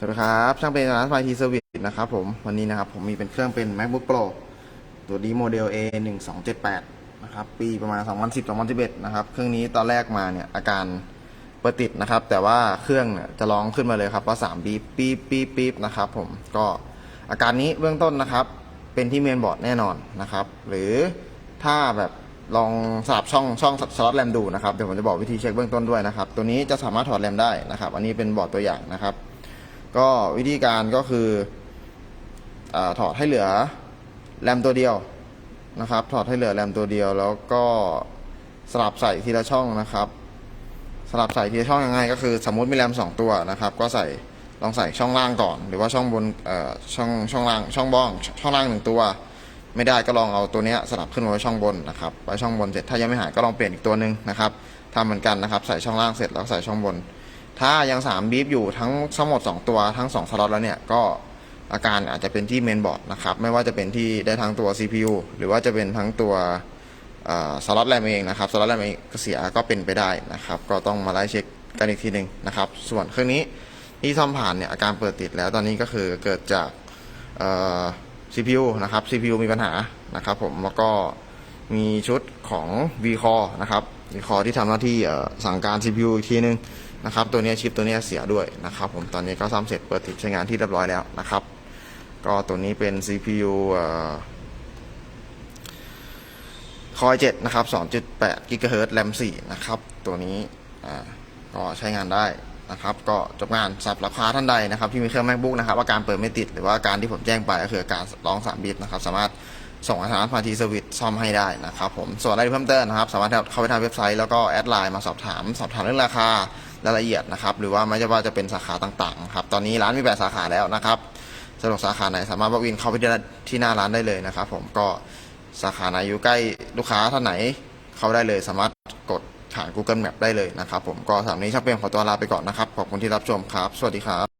สวัสดีครับ ช่างเป็นร้านไฟทีเซอร์วิสนะครับผม วันนี้นะครับผมมีเป็นเครื่องเป็น macbook pro ตัวดีโมเดล a 1 2 7 8นะครับ ปีประมาณ 2010 2011 นะครับ เครื่องนี้ตอนแรกมาเนี่ย อาการเปิดติดนะครับ แต่ว่าเครื่องเนี่ยจะร้องขึ้นมาเลยครับว่า3บีบปี๊บปี๊บปี๊บนะครับผม ก็อาการนี้เบื้องต้นนะครับ เป็นที่เมนบอร์ดแน่นอนนะครับ หรือถ้าแบบลองสลับช่องช่องสล็อตแรมดูนะครับ เดี๋ยวผมจะบอกวิธีเช็คเบื้องต้นด้วยนะครับ ตัวนี้จะสามารถถอดแรมได้นะครับ อันนี้เป็นบอร์ดตัวอย่างนะครับ ก็วิธีการก็คืออถอดให้เหลือแรมตัวเดียวนะครับ ถอดให้เหลือแรมตัวเดียวแล้วก็สลับใส่ทีละช่องนะครับสลับใส่ทีละช่องยังไงก็คือสมมติมีแรมสองตัวนะครับ ก็ใส่ลองใส่ช่องล่างก่อน หรือว่าช่องบนช่องช่องล่างช่องบ้องช่องล่างหนึ่งตัว ไม่ได้ก็ลองเอาตัวนี้สลับขึ้นมาไว้ช่องบนนะครับไว้ช่องบนเสร็จถ้ายังไม่หายก็ลองเปลี่ยนอีกตัวหนึ่งนะครับทำเหมือนกันนะครับ ใส่ช่องล่างเสร็จแล้วใส่ช่องบน ถ้ายัง3บีฟอยู่ทั้งทั้งหมด 2 ตัวทั้ง 2 สล็อตแล้วเนี่ย ก็อาการอาจจะเป็นที่เมนบอร์ดนะครับ ไม่ว่าจะเป็นที่ได้ทั้งตัว CPU หรือว่าจะเป็นทั้งตัวสล็อตแรมเองนะครับสล็อตแรมเองเสียก็เป็นไปได้นะครับ ก็ต้องมาไล่เช็คกันอีกทีหนึ่งนะครับ ส่วนเครื่องนี้ที่ซ่อมผ่านเนี่ยอาการเปิดติดแล้วตอนนี้ก็คือเกิดจากเอ่อ CPU นะครับ CPU มีปัญหานะครับผมแล้วก็มีชุดของ V-Core นะครับ V-Core ที่ทำหน้าที่สั่งการ CPU อีกทีนึง นะครับตัวนี้ชิปตัวนี้เสียด้วยนะครับผมตอนนี้ก็ซ่อมเสร็จเปิดติดใช้งานที่เรียบร้อยแล้วนะครับ ก็ตัวนี้เป็น CPU เอ่อ Core 7นะครับ2.8 GHz RAM 4นะครับตัวนี้ก็ใช้งานได้นะครับ ก็จบงานสับราคาท่านใดนะครับ ที่มีเครื่อง MacBook นะครับอาการเปิดไม่ติด หรือว่าการที่ผมแจ้งไปก็คืออาการร้อง3บิตนะครับ สามารถส่งอาหารพาทีเซอร์วิสซ่อมให้ได้นะครับผมส่วนอะไรเพิ่มเติมนะครับ สามารถเข้าไปทางเว็บไซต์แล้วก็แอดไลน์มาสอบถาม สอบถามเรื่องราคา รายละเอียดนะครับ หรือว่าไม่ว่าจะเป็นสาขาต่างๆครับ ตอนนี้ร้านมีแปดสาขาแล้วนะครับสะดวกสาขาไหนสามารถบล็อกอินเข้าไปที่ที่หน้าร้านได้เลยนะครับ ผมก็สาขาไหนอยู่ใกล้ลูกค้าท่านไหนเข้าได้เลย สามารถกดผ่าน Google Map ได้เลยนะครับ ผมก็สำหรับนนี้ช่างเป็นขอตัวลาไปก่อนนะครับ ขอบคุณที่รับชมครับ สวัสดีครับ